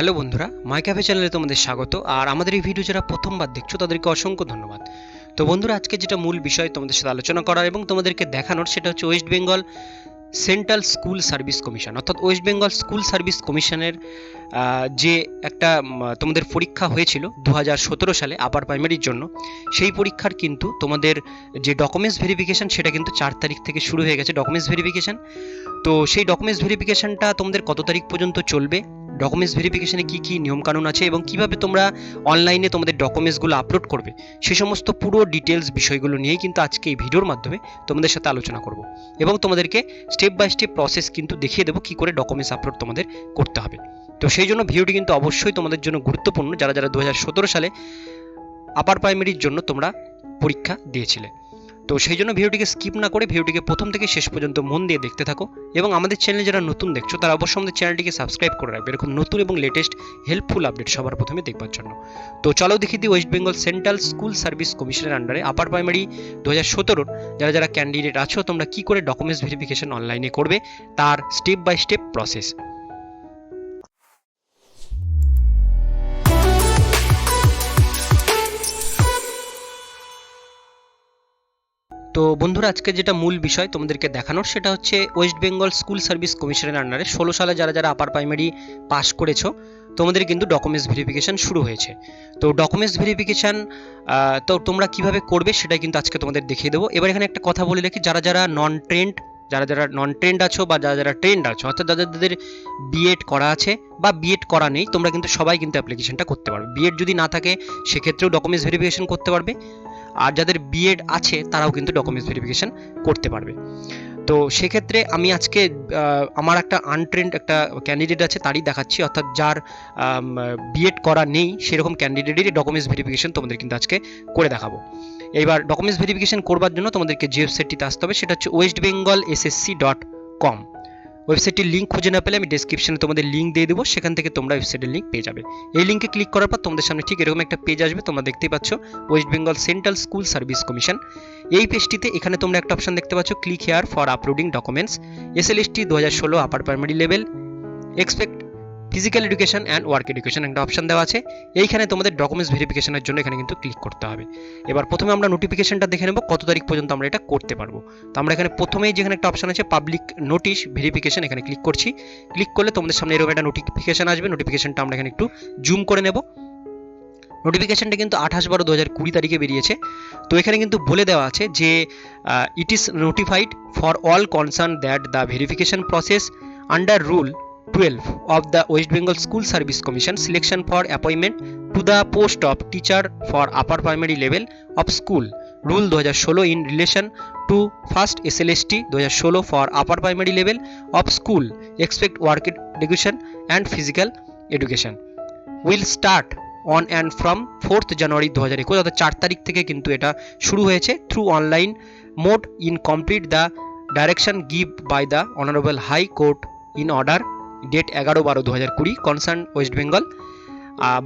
Hello বন্ধুরা My Cafe চ্যানেলে তোমাদের স্বাগত, আর আমাদের এই ভিডিও যারা প্রথমবার দেখছ, তাদেরকে অসংখ্য ধন্যবাদ। তো বন্ধুরা, আজকে যেটা মূল বিষয় তোমাদের সাথে আলোচনা করার এবং তোমাদেরকে দেখানোর, সেটা হচ্ছে West Bengal central school service commission অর্থাৎ ওয়েস্ট বেঙ্গল স্কুল সার্ভিস কমিশনের যে একটা তোমাদের পরীক্ষা হয়েছিল দু হাজার সতেরো সালে আপার প্রাইমারির জন্য, সেই পরীক্ষার কিন্তু তোমাদের যে ডকুমেন্টস ভেরিফিকেশন সেটা কিন্তু চার তারিখ থেকে শুরু হয়ে গেছে ডকুমেন্টস ভেরিফিকেশন তো সেই ডকুমেন্টস ভেরিফিকেশনটা তোমাদের কত তারিখ পর্যন্ত চলবে? ডকুমেন্টস ভেরিফিকেশনে কী কী নিয়মকানুন আছে এবং কীভাবে তোমরা অনলাইনে তোমাদের ডকুমেন্টসগুলো আপলোড করবে? সে সমস্ত পুরো ডিটেলস বিষয়গুলো নিয়েই কিন্তু আজকে এই ভিডিওর মাধ্যমে তোমাদের সাথে আলোচনা করব এবং তোমাদেরকে স্টেপ বাই স্টেপ প্রসেস কিন্তু দেখিয়ে দেবো কী করে ডকুমেন্টস আপলোড তোমাদের করতে হবে। তো সেই জন্য ভিডিওটি কিন্তু অবশ্যই তোমাদের জন্য গুরুত্বপূর্ণ, যারা যারা দু হাজার সতেরো সালে আপার প্রাইমারির জন্য তোমরা পরীক্ষা দিয়েছিলে। তো সেই জন্য ভিডিওটিকে স্কিপ না করে ভিডিওটিকে প্রথম থেকে শেষ পর্যন্ত মন দিয়ে দেখতে থাকো এবং আমাদের চ্যানেলে যারা নতুন দেখছ, তারা অবশ্যই আমাদের চ্যানেলটিকে সাবস্ক্রাইব করে রাখবে। এরকম নতুন এবং লেটেস্ট হেল্পফুল আপডেট সবার প্রথমে দেখবার জন্য। তো চলো দেখি দিই West Bengal central school service কমিশনের আন্ডারে আপার প্রাইমারি দু হাজার সতেরোর যারা যারা ক্যান্ডিডেট আছো, তোমরা কী করে ডকুমেন্টস ভেরিফিকেশন অনলাইনে করবে, তার স্টেপ বাই স্টেপ প্রসেস তো বন্ধুরা, আজকে যেটা মূল বিষয় তোমাদেরকে দেখানোর, সেটা হচ্ছে ওয়েস্ট বেঙ্গল স্কুল সার্ভিস কমিশনের আন্ডারে ষোলো সালে যারা যারা আপার প্রাইমারি পাস করেছ, তোমাদের কিন্তু ডকুমেন্টস ভেরিফিকেশন শুরু হয়েছে। তো ডকুমেন্টস ভেরিফিকেশন তো তোমরা কীভাবে করবে সেটা কিন্তু আজকে তোমাদের দেখিয়ে দেবো। এবার এখানে একটা কথা বলে রাখি, যারা যারা নন ট্রেন্ড যারা যারা নন ট্রেন্ড আছো বা যারা যারা ট্রেন্ড আছো, অর্থাৎ যাদের যাদের বিএড করা আছে বা বিএড করা নেই, তোমরা কিন্তু সবাই কিন্তু অ্যাপ্লিকেশনটা করতে পারবে। বিএড যদি না থাকে, সেক্ষেত্রেও ডকুমেন্টস ভেরিফিকেশন করতে পারবে। আর যাদের বিএড আছে, তারাও কিন্তু ডকুমেন্টস ভেরিফিকেশন করতে পারবে। তো সেক্ষেত্রে আমি আজকে আমার একটা আনট্রেন্ড একটা ক্যান্ডিডেট আছে, তারই দেখাচ্ছি। অর্থাৎ যার বিএড করা নেই, সেরকম ক্যান্ডিডেটেরই ডকুমেন্টস ভেরিফিকেশন তোমাদের কিন্তু আজকে করে দেখাবো। এবার ডকুমেন্টস ভেরিফিকেশন করবার জন্য তোমাদেরকে যে ওয়েবসাইটটিতে আসতে হবে, সেটা হচ্ছে West Bengal SSC dot com ওয়েবসাইটটির link খুঁজে না পেলে আমি ডিসক্রিপশনে তোমাদের লিঙ্ক দিয়ে দেবো, সেখান থেকে তোমরা ওয়েবসাইটের লিঙ্ক পেয়ে যাবে। এই লিঙ্কে ক্লিক করার পর তোমাদের সামনে ঠিক এরকম একটা পেজ আসবে, তোমরা দেখতেই পাচ্ছ West Bengal central school service commission এই পেজটিতে এখানে তোমরা একটা অপশন দেখতে পাচ্ছ click here for uploading documents SLST দু হাজার ষোলো upper primary level expect physical education and work education একটা অপশন দেওয়া আছে। এইখানে তোমাদের ডকুমেন্টস ভেরিফিকেশনের জন্য এখানে কিন্তু ক্লিক করতে হবে। এবার প্রথমে আমরা নোটিফিকেশনটা দেখে নেব, কত তারিখ পর্যন্ত আমরা এটা করতে পারব। তো আমরা এখানে প্রথমেই যেখানে একটা অপশন আছে পাবলিক নোটিশ ভেরিফিকেশন এখানে ক্লিক করছি। ক্লিক করলে তোমাদের সামনে এরকম একটা নোটিফিকেশন আসবে। নোটিফিকেশনটা আমরা এখানে একটু জুম করে নেব। নোটিফিকেশনটা কিন্তু আঠাশ বারো দু হাজার কুড়ি তারিখে বেরিয়েছে। তো এখানে কিন্তু বলে দেওয়া আছে যে it is notified for all concern that the verification process under rule twelve of the West Bengal school service commission selection for appointment to the post of teacher for upper primary level of school rule দু হাজার ষোলো in relation to first S L S T দু হাজার ষোলো for upper primary level of school expect work education and physical education will start on and from fourth January দু হাজার একুশ অর্থাৎ চার তারিখ থেকে কিন্তু এটা শুরু হয়েছে through online mode in complete the direction give by the honourable high court in order date এগারো বারো দু হাজার কুড়ি কনসার্ন ওয়েস্ট বেঙ্গল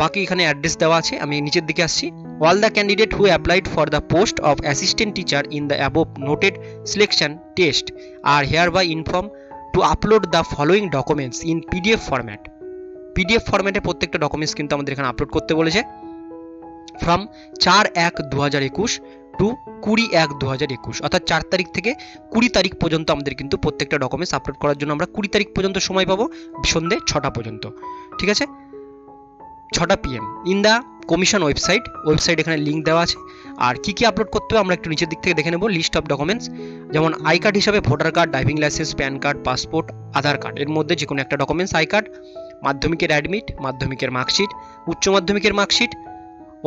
বাকি এখানে অ্যাড্রেস দেওয়া আছে, আমি নিচের দিকে আসছি। All the candidate who applied for the post of assistant teacher in the above noted selection test are hereby inform to upload the following documents in PDF format PDF ফরম্যাটে প্রত্যেকটা ডকুমেন্টস কিন্তু আমাদের এখানে আপলোড করতে বলেছে। From চার এক দু হাজার একুশ টু কুড়ি এক দু হাজার একুশ। অর্থাৎ চার তারিখ থেকে কুড়ি তারিখ পর্যন্ত আমাদের কিন্তু প্রত্যেকটা ডকুমেন্টস আপলোড করার জন্য আমরা কুড়ি তারিখ পর্যন্ত সময় পাবো সন্ধে ছটা পর্যন্ত। ঠিক আছে? ছটা PM in the commission website website এখানে লিঙ্ক দেওয়া আছে। আর কি কি আপলোড করতে হবে আমরা একটু নিচের দিক থেকে দেখে নেব লিস্ট অফ ডকুমেন্টস যেমন আই কার্ড হিসাবে voter card driving licence PAN card passport Aadhaar card এর মধ্যে যে কোনো একটা ডকুমেন্টস আই কার্ড মাধ্যমিকের অ্যাডমিট মাধ্যমিকের মার্কশিট উচ্চ মাধ্যমিকের মার্কশিট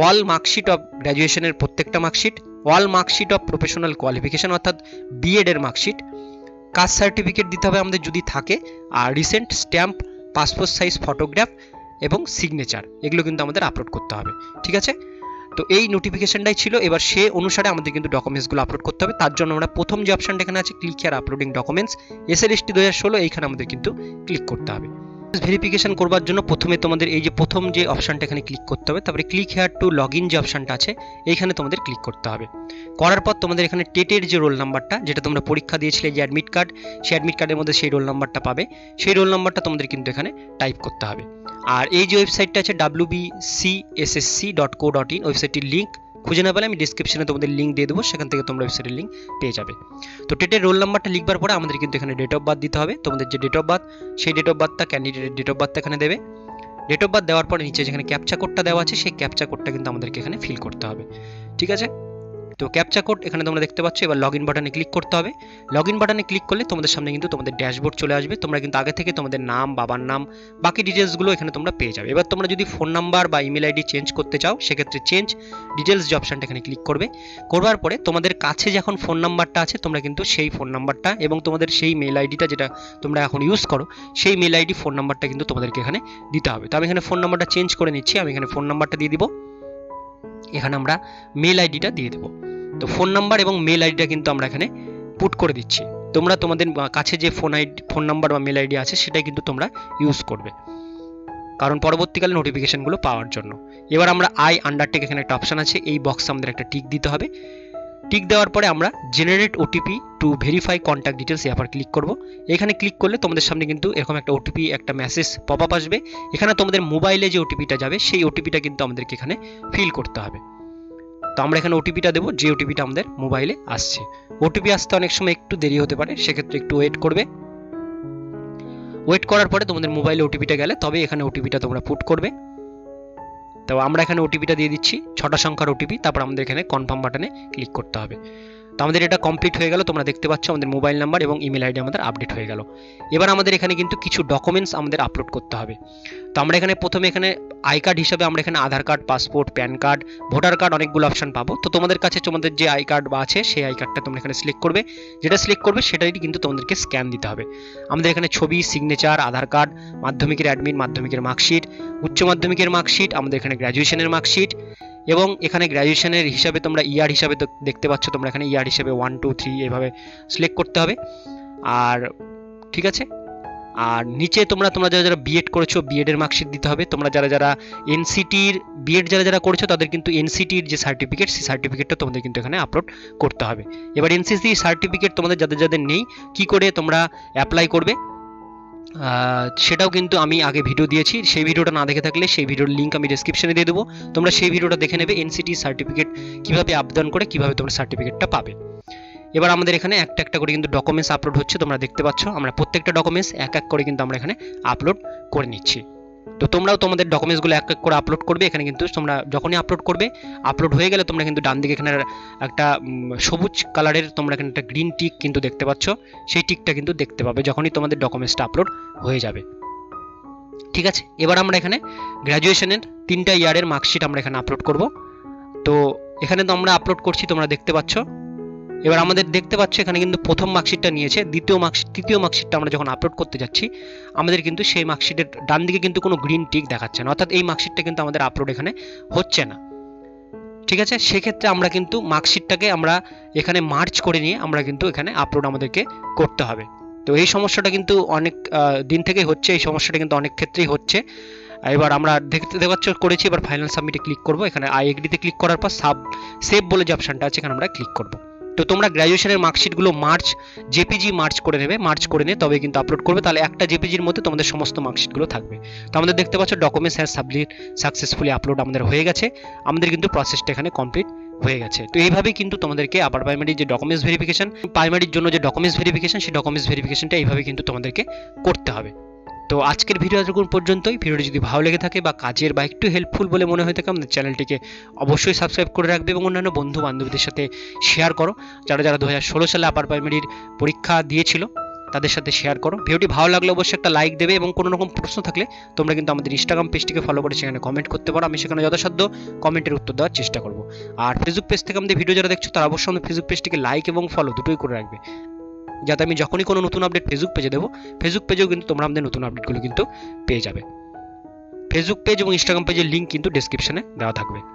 অল মার্কশিট অফ গ্র্যাজুয়েশনের প্রত্যেকটা marksheet all marksheet of professional qualification, অর্থাৎ বিএড এর মার্কশিট। কাস্ট সার্টিফিকেট দিতে হবে আমাদের যদি থাকে, আর recent stamp, passport size, photograph এবং সিগনেচার, এগুলো কিন্তু আমাদের আপলোড করতে হবে, ঠিক আছে? তো এই নোটিফিকেশনটাই ছিল, এবার সে অনুসারে আমাদের কিন্তু ডকুমেন্টসগুলো আপলোড করতে হবে, তার জন্য আমরা প্রথম যে অপশনটা এখানে আছে, click here uploading documents S L S T দু হাজার ষোলো, এইখানে আমাদের কিন্তু ক্লিক করতে হবে। ভেরিফিকেশন করবার জন্য প্রথমে তোমাদের এই যে প্রথম যে অপশনটা এখানে ক্লিক করতে হবে, তারপরে click here to log in যে অপশনটা আছে, এইখানে তোমাদের ক্লিক করতে হবে। করার পর তোমাদের এখানে টেটের যে রোল নাম্বারটা যেটা তোমরা পরীক্ষা দিয়েছিলে যে অ্যাডমিট কার্ড সেই অ্যাডমিট কার্ডের মধ্যে সেই রোল নাম্বারটা পাবে। সেই রোল নাম্বারটা তোমাদের কিন্তু এখানে টাইপ করতে হবে। আর এই যে ওয়েবসাইটটা আছে W C S S C dot co dot in ওয়েবসাইটটির link খুঁজে না পেলে আমি ডিসক্রিপশনে তোমাদের লিঙ্ক দিয়ে দেবো, সেখান থেকে তোমরা ওয়েবসাইটের লিঙ্ক পেয়ে যাবে। তো টেটের রোল নাম্বারটা লিখবার পরে আমাদের কিন্তু এখানে ডেট অফ বার্থ দিতে হবে। তোমাদের যে ডেট অফ বার্থ সেই ডেট অফ বার্থটা ক্যান্ডিডেটের ডেট অফ বার্থ এখানে দেবে। ডেট অফ বার্থ দেওয়ার পরে নিচে যেখানে ক্যাপচা কোডটা দেওয়া আছে, সেই ক্যাপচা কোডটা কিন্তু আমাদেরকে এখানে ফিল করতে হবে। ঠিক আছে? তো ক্যাপচা কোড এখানে তোমরা দেখতে পাচ্ছ, এবার লগ ইন বাটনে ক্লিক করতে হবে। লগ ইন বাটনে ক্লিক করলে তোমাদের সামনে কিন্তু তোমাদের ড্যাশবোর্ড চলে আসবে। তোমরা কিন্তু আগে থেকে তোমাদের নাম, বাবার নাম, বাকি ডিটেলসগুলো এখানে তোমরা পেয়ে যাবে। এবার তোমরা যদি ফোন নাম্বার বা ইমেল আইডি চেঞ্জ করতে চাও, সেক্ষেত্রে চেঞ্জ ডিটেলস যে অপশনটা এখানে ক্লিক করবে। করবার পরে তোমাদের কাছে যখন ফোন নাম্বারটা আছে, তোমরা কিন্তু সেই ফোন নাম্বারটা এবং তোমাদের সেই মেল আইডিটা যেটা তোমরা এখন ইউজ করো, সেই মেল আইডি ফোন নাম্বারটা কিন্তু তোমাদেরকে এখানে দিতে হবে। তো আমি এখানে ফোন নাম্বারটা চেঞ্জ করে নিচ্ছি। আমি এখানে ফোন নাম্বারটা দিয়ে দিব। এখানে আমরা মেল আইডিটা দিয়ে দেবো। তো ফোন নাম্বার এবং মেল আইডিটা কিন্তু আমরা এখানে পুট করে দিচ্ছি। তোমরা তোমাদের কাছে যে ফোন আইডি ফোন নাম্বার বা মেল আইডি আছে, সেটাই কিন্তু তোমরা ইউজ করবে। কারণ পরবর্তীকালে নোটিফিকেশনগুলো পাওয়ার জন্য। এবার আমরা আই আন্ডারটেক এখানে একটা অপশন আছে, এই বক্সে আমাদের একটা টিক দিতে হবে। টিক দেওয়ার পরে আমরা generate OTP to verify contact details এ আবার ক্লিক করব। এখানে ক্লিক করলে তোমাদের সামনে কিন্তু এরকম একটা ওটিপি একটা মেসেজ পপ আপ আসবে। এখানে তোমাদের মোবাইলে যে ওটিপিটা যাবে, সেই ওটিপিটা কিন্তু আমাদেরকে এখানে ফিল করতে হবে। তো আমরা এখানে ওটিপিটা দেবো, যে ওটিপিটা আমাদের মোবাইলে আসছে। ওটিপি আসতে অনেক সময় একটু দেরি হতে পারে, সেক্ষেত্রে একটু ওয়েট করবে। ওয়েট করার পরে তোমাদের মোবাইলে ওটিপিটা গেলে তবে এখানে ওটিপিটা তোমরা পুট করবে। তো আমরা এখানে ওটিপিটা দিয়ে দিচ্ছি, ছটা সংখ্যার ওটিপি তারপর আমাদের এখানে কনফার্ম বাটনে ক্লিক করতে হবে। তো আমাদের এটা কমপ্লিট হয়ে গেল। তোমরা দেখতে পাচ্ছ আমাদের মোবাইল নাম্বার এবং ইমেল আইডি আমাদের আপডেট হয়ে গেল। এবার আমাদের এখানে কিন্তু কিছু ডকুমেন্টস আমাদের আপলোড করতে হবে। তো আমরা এখানে প্রথমে এখানে আই কার্ড হিসাবে আমরা এখানে Aadhaar card passport PAN card voter card অনেকগুলো অপশন পাবো। তো তোমাদের কাছে তোমাদের যে আই কার্ড বা আছে, সেই আই কার্ডটা তোমরা এখানে সিলেক্ট করবে। যেটা সিলেক্ট করবে, সেটাই কিন্তু তোমাদেরকে স্ক্যান দিতে হবে। আমাদের এখানে ছবি সিগনেচার আধার কার্ড মাধ্যমিকের অ্যাডমিট মাধ্যমিকের মার্কশিট উচ্চ মাধ্যমিকের মার্কশিট আমাদের এখানে গ্র্যাজুয়েশনের মার্কশিট এবং এখানে গ্র্যাজুয়েশনের হিসাবে তোমরা ইয়ার হিসাবে দেখতে পাচ্ছ, তোমরা এখানে ইয়ার হিসাবে ওয়ান টু থ্রি এভাবে সিলেক্ট করতে হবে। আর ঠিক আছে? আর নিচে তোমরা তোমরা যারা যারা বিএড করেছ বিএড এর মার্কশিট দিতে হবে। তোমরা যারা যারা এনসিটির বিএড যারা যারা করেছ, তাদের কিন্তু এনসিটির যে সার্টিফিকেট সেই সার্টিফিকেটটা তোমাদের কিন্তু এখানে আপলোড করতে হবে। এবার এনসিসি সার্টিফিকেট তোমাদের যাদের যাদের নেই, কি করে তোমরা অ্যাপ্লাই করবে? সেটাও কিন্তু আমি আগে ভিডিও দিয়েছি। সেই ভিডিওটা না দেখে থাকলে সেই ভিডিওর লিঙ্ক আমি ডিসক্রিপশানে দিয়ে দেবো। তোমরা সেই ভিডিওটা দেখে নেবে এনসিটি সার্টিফিকেট কীভাবে আবেদন করে, কীভাবে তোমরা সার্টিফিকেটটা পাবে। এবার আমাদের এখানে একটা একটা করে কিন্তু ডকুমেন্টস আপলোড হচ্ছে, তোমরা দেখতে পাচ্ছ। আমরা প্রত্যেকটা ডকুমেন্টস এক এক করে কিন্তু আমরা এখানে আপলোড করে নিচ্ছি। তো তোমরাও তোমাদের ডকুমেন্টসগুলো এক এক করে আপলোড করবে, এখানে কিন্তু তোমরা যখনই আপলোড করবে আপলোড হয়ে গেলে তোমরা কিন্তু ডান দিকে এখানে একটা সবুজ কালারের তোমরা এখানে একটা গ্রিন টিক কিন্তু দেখতে পাচ্ছ, সেই টিকটা কিন্তু দেখতে পাবে যখনই তোমাদের ডকুমেন্টসটা আপলোড হয়ে যাবে। ঠিক আছে? এবার আমরা এখানে গ্র্যাজুয়েশনের তিনটা ইয়ারের মার্কশিট আমরা এখানে আপলোড করব। তো এখানে তো আমরা আপলোড করছি, তোমরা দেখতে পাচ্ছ। এবার আমাদের দেখতে পাচ্ছ এখানে কিন্তু প্রথম মার্কশিটটা নিয়েছে। দ্বিতীয় মার্কশিট তৃতীয় মার্কশিটটা আমরা যখন আপলোড করতে যাচ্ছি, আমাদের কিন্তু সেই মার্কশিটের ডান দিকে কিন্তু কোনো গ্রিন টিক দেখাচ্ছে না। অর্থাৎ এই মার্কশিটটা কিন্তু আমাদের আপলোড এখানে হচ্ছে না। ঠিক আছে? সেক্ষেত্রে আমরা কিন্তু মার্কশিটটাকে আমরা এখানে মার্চ করে নিয়ে আমরা কিন্তু এখানে আপলোড আমাদেরকে করতে হবে। তো এই সমস্যাটা কিন্তু অনেক দিন থেকেই হচ্ছে, এই সমস্যাটা কিন্তু অনেক ক্ষেত্রেই হচ্ছে। এবার আমরা দেখতে দেখতে পাচ্ছ, করেছি, এবার ফাইনাল সাবমিটে ক্লিক করব। এখানে আই এগ্রিতে ক্লিক করার পর সাব সেভ বলে যে অপশনটা আছে, এখানে আমরা ক্লিক করব। তো তোমরা গ্র্যাজুয়েশনের মার্কশিটগুলো মার্চ জেপিজি মার্চ করে নেবে মার্চ করে নিয়ে তবে কিন্তু আপলোড করবে। তাহলে একটা জেপিজির মধ্যে তোমাদের সমস্ত মার্কশিটগুলো থাকবে। তো আমাদের দেখতে পাচ্ছ documents has submit successfully upload আমাদের হয়ে গেছে। আমাদের কিন্তু প্রসেসটা এখানে কমপ্লিট হয়ে গেছে। তো এইভাবেই কিন্তু তোমাদেরকে আপার প্রাইমারির যে ডকুমেন্টস ভেরিফিকেশন প্রাইমারির জন্য যে ডকুমেন্টস ভেরিফিকেশন সেই ডকুমেন্টস ভেরিফিকেশনটা এইভাবে কিন্তু তোমাদেরকে করতে হবে। তো আজকের ভিডিও এতক্ষণ পর্যন্তই। ভিডিওটি যদি ভালো লেগে থাকে বা কাজের বা একটু হেল্পফুল বলে মনে হয়ে থাকে, আমাদের চ্যানেলটিকে অবশ্যই সাবস্ক্রাইব করে রাখবে এবং অন্যান্য বন্ধু বান্ধবীদের সাথে শেয়ার করো। যারা যারা দু হাজার ষোলো সালে আপার প্রাইমারির পরীক্ষা দিয়েছিল, তাদের সাথে শেয়ার করো। ভিডিওটি ভালো লাগলে অবশ্যই একটা লাইক দেবে এবং কোনো রকম প্রশ্ন থাকলে তোমরা কিন্তু আমাদের ইনস্টাগ্রাম পেজটিকে ফলো করে সেখানে কমেন্ট করতে পারো। আমি সেখানে যথাসাধ্য কমেন্টের উত্তর দেওয়ার চেষ্টা করব। আর ফেসবুক পেজ থেকে আমাদের ভিডিও যারা দেখছ, তারা অবশ্যই আমাদের ফেসবুক পেজটিকে লাইক এবং ফলো দুটোই করে রাখবে। যাতে আমি যখনই কোনো নতুন আপডেট ফেসবুক পেজে দেবো ফেসবুক পেজেও কিন্তু তোমরা আমাদের নতুন আপডেটগুলো কিন্তু পেয়ে যাবে। ফেসবুক পেজ এবং ইনস্টাগ্রাম পেজের লিঙ্ক কিন্তু ডেসক্রিপশনে দেওয়া থাকবে।